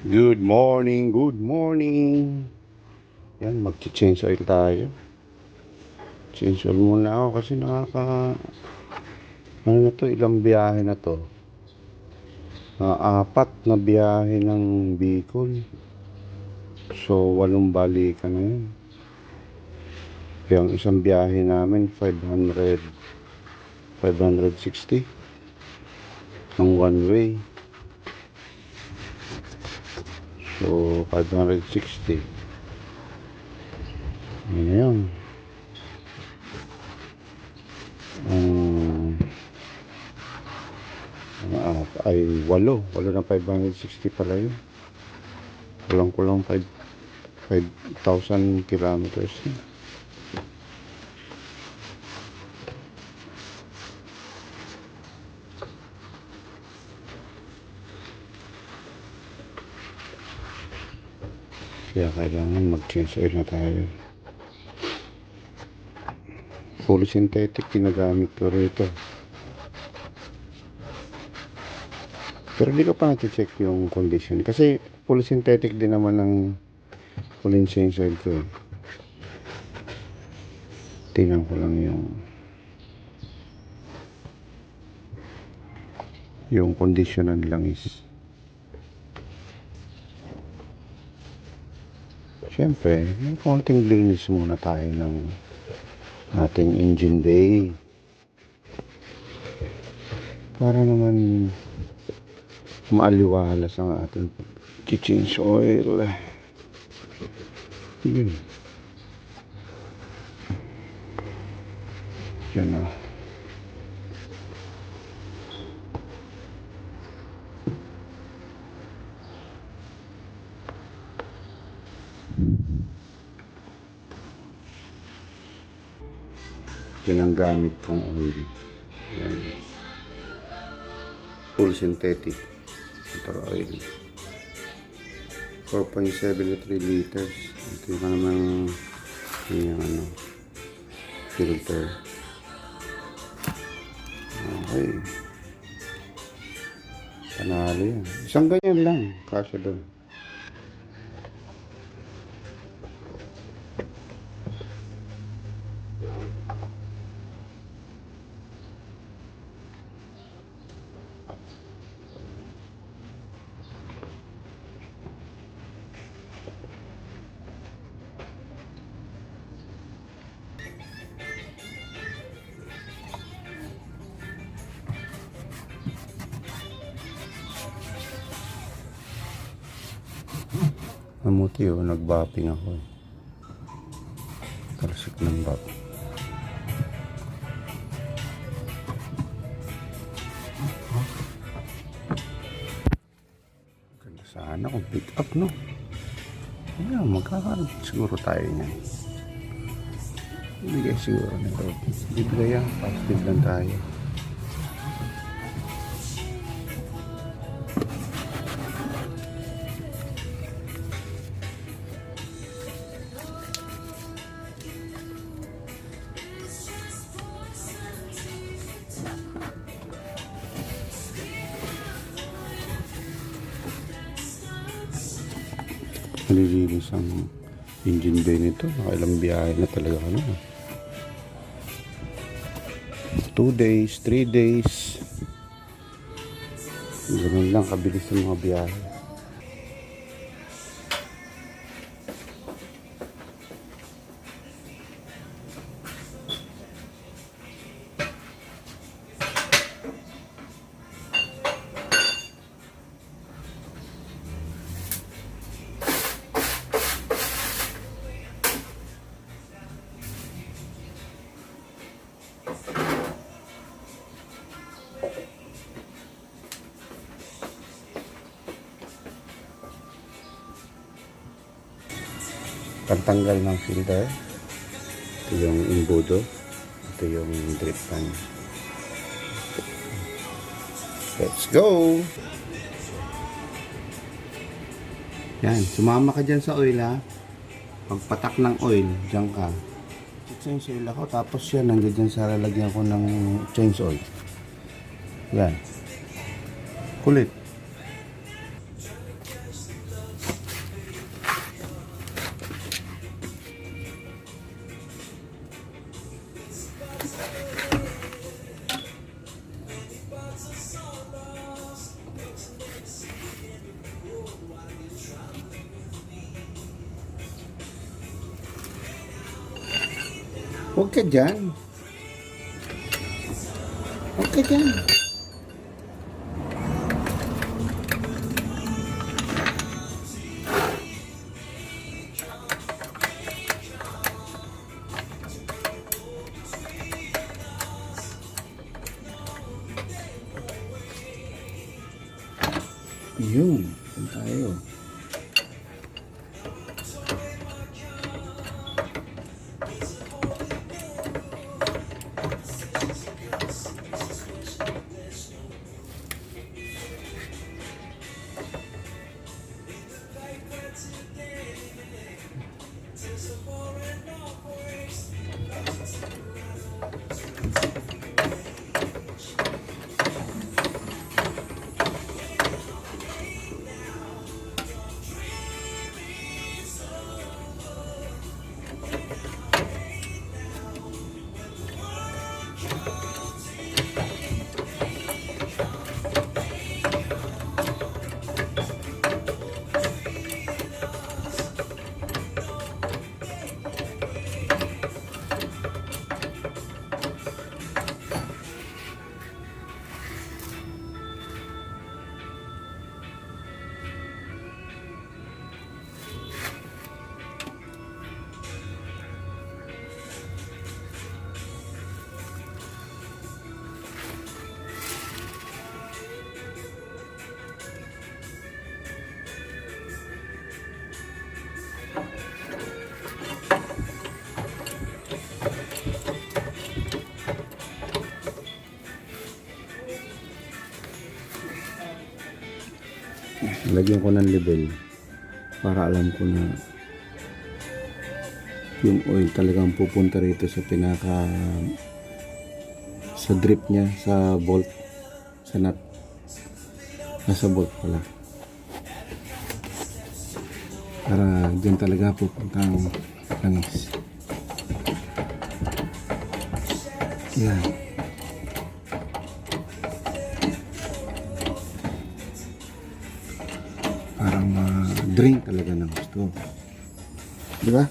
Good morning, good morning. Yan, mag-change oil tayo. Change oil muna ako kasi nakaka... Ano na to, ilang biyahe na to. Na apat na biyahe ng Bicol. So, walong balikan na yun. Yung isang biyahe namin, 500... 560 ng one way. So, 560. Yun na yun. Um, ah, ay, walo. Walo ng 560 pala yun. Kulang-kulang 5 5,000 kilometers. yun. Kaya kailangan mag-change oil na tayo. Full synthetic ginagamit ko rito. Pero di ko pa na-check yung condition. Kasi full synthetic din naman ng full change oil ko. eh. Tingnan ko lang yung yung condition ng langis. Siyempre, may konting linis muna tayo ng ating engine bay. Para naman maaliwalas ang ating change oil. Yun. Yan na. Yan ang gamit kong oil. Yan. Full synthetic. Motor oil. 4.73 liters. Ito yung naman yung ano, filter. Okay. Panalo yan. Isang ganyan lang. Kasya doon. Mamuti oh, nag-bopping ako. eh. Talsik ng bop. Ganda sana kung pick up, no? Ayan, magkakaroon siguro tayo niyan. Bibigay siguro nito. Bibigay yan, positive lang tayo. Nalilinis ang engine bay nito. Nakailang biyahe na talaga ano. Two days, three days. Ganun lang kabilis ang mga biyahe. Pagtanggal ng filter. Ito yung imbudo. Ito yung drip pan. Let's go! Yan, sumama ka dyan sa oil ha. Pagpatak ng oil, dyan ka. Change oil ako, tapos yan, nandiyan dyan sa lalagyan ko ng change oil. Yan. Kulit. Huwag ka dyan. Huwag ka dyan. Yun. Yun tayo. Lagyan ko ng level para alam ko na yung oil talagang pupunta rito sa pinaka sa drip niya sa bolt sa nut. Nasa bolt pala. Para dyan talaga pupunta ang langis. Yan. parang ma-drink talaga ng gusto. Di ba?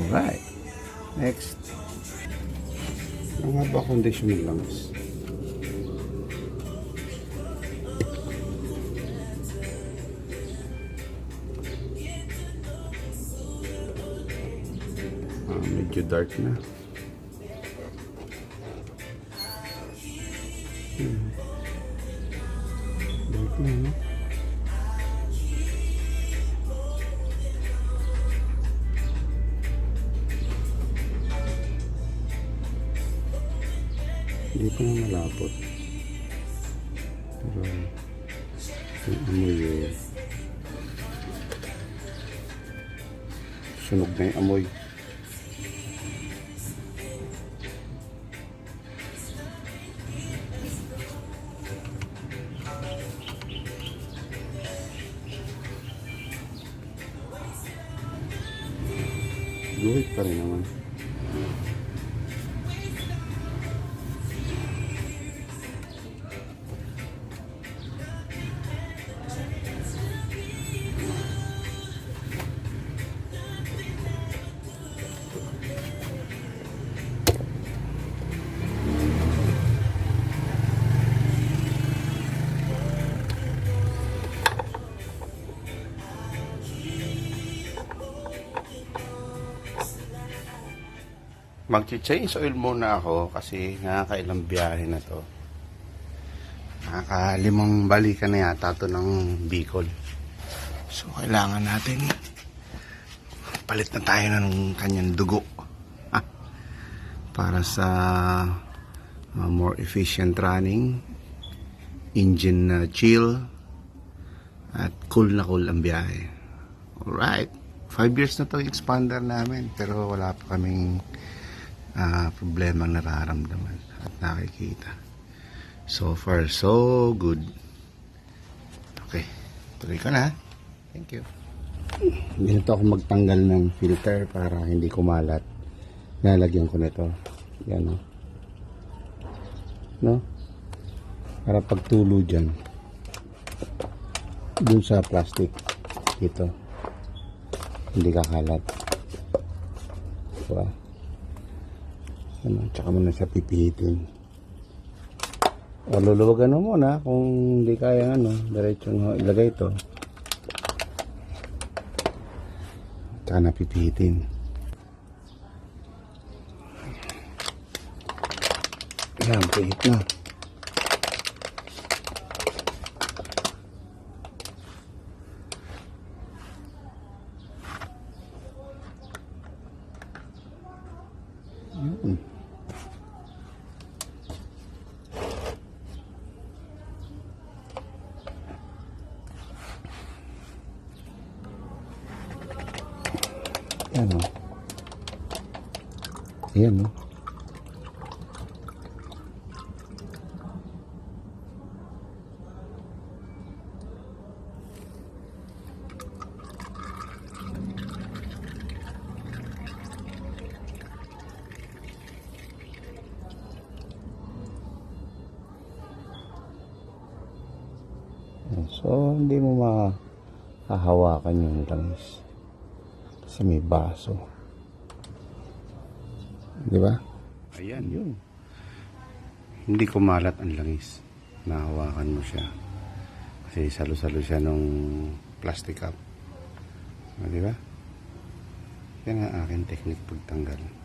Alright. Next. Ano nga ba condition ng lungs? Ah, medyo dark na. Hmm. Dark na, no? Hindi pa na malapot. Pero, yung amoy eh. Sunog na yung amoy. Mag-change oil muna ako kasi nakakailang biyahe na to. Nakakalimang balikan na yata to ng Bicol. So, kailangan natin palit na tayo ng kanyang dugo. Para sa uh, more efficient running, engine na chill, at cool na cool ang biyahe. Alright. Five years na to expander namin pero wala pa kaming ah, problema nararamdaman at nakikita. So far, so good. Okay, tuloy ko na. Thank you. Ganito ako magtanggal ng filter para hindi kumalat. Lalagyan ko nito. Yan o. No? Para pagtulo dyan. Dun sa plastic. Ito. Hindi kakalat. Diba? Ano, tsaka mo na siya pipihitin. O, luluwagan mo muna kung hindi kaya ano, diretso nga ilagay ito. Tsaka na pipihitin. Yan, pihit na. Yun. Yan o. Yan o. So, hindi mo mahahawakan yung langis. Kasi may baso. Di ba? Ayan, yun. Hindi kumalat ang langis. Nahawakan mo siya. Kasi salo-salo siya nung plastic cup. O, di ba? Yan ang aking technique pagtanggal.